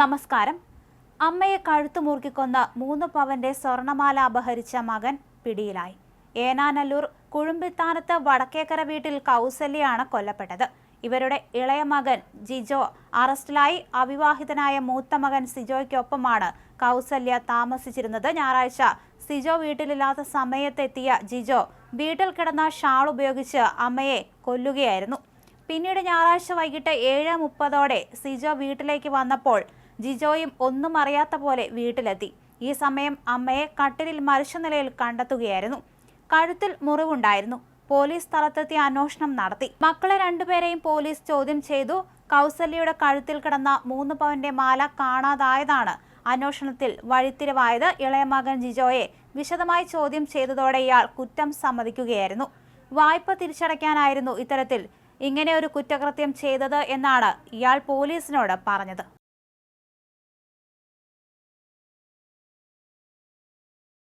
നമസ്കാരം. അമ്മയെ കഴുത്തു മുറുക്കിക്കൊന്ന മൂന്ന് പവന്റെ സ്വർണമാല അപഹരിച്ച മകൻ പിടിയിലായി. ഏനാനല്ലൂർ കുഴുമ്പിത്താനത്ത് വടക്കേക്കര വീട്ടിൽ കൗസല്യാണ് കൊല്ലപ്പെട്ടത്. ഇവരുടെ ഇളയ മകൻ ജിജോ അറസ്റ്റിലായി. അവിവാഹിതനായ മൂത്ത മകൻ സിജോയ്ക്കൊപ്പമാണ് കൗസല്യ താമസിച്ചിരുന്നത്. ഞായറാഴ്ച സിജോ വീട്ടിലില്ലാത്ത സമയത്തെത്തിയ ജിജോ വീട്ടിൽ കിടന്ന ഷാൾ ഉപയോഗിച്ച് അമ്മയെ കൊല്ലുകയായിരുന്നു. പിന്നീട് ഞായറാഴ്ച വൈകിട്ട് ഏഴ് മുപ്പതോടെ സിജോ വീട്ടിലേക്ക് വന്നപ്പോൾ ജിജോയും ഒന്നും അറിയാത്ത പോലെ വീട്ടിലെത്തി. ഈ സമയം അമ്മയെ കട്ടിലിൽ മരിച്ച നിലയിൽ കണ്ടെത്തുകയായിരുന്നു. കഴുത്തിൽ മുറിവുണ്ടായിരുന്നു. പോലീസ് സ്ഥലത്തെത്തി അന്വേഷണം നടത്തി. മക്കളെ രണ്ടുപേരെയും പോലീസ് ചോദ്യം ചെയ്തു. കൗസല്യയുടെ കഴുത്തിൽ കിടന്ന മൂന്ന് പവന്റെ മാല കാണാതായതാണ് അന്വേഷണത്തിൽ വഴിത്തിരിവായത്. ഇളയ മകൻ ജിജോയെ വിശദമായി ചോദ്യം ചെയ്തതോടെ ഇയാൾ കുറ്റം സമ്മതിക്കുകയായിരുന്നു. വായ്പ തിരിച്ചടയ്ക്കാനായിരുന്നു ഇത്തരത്തിൽ ഇങ്ങനെ ഒരു കുറ്റകൃത്യം ചെയ്തത് എന്നാണ് ഇയാൾ പോലീസിനോട് പറഞ്ഞത്.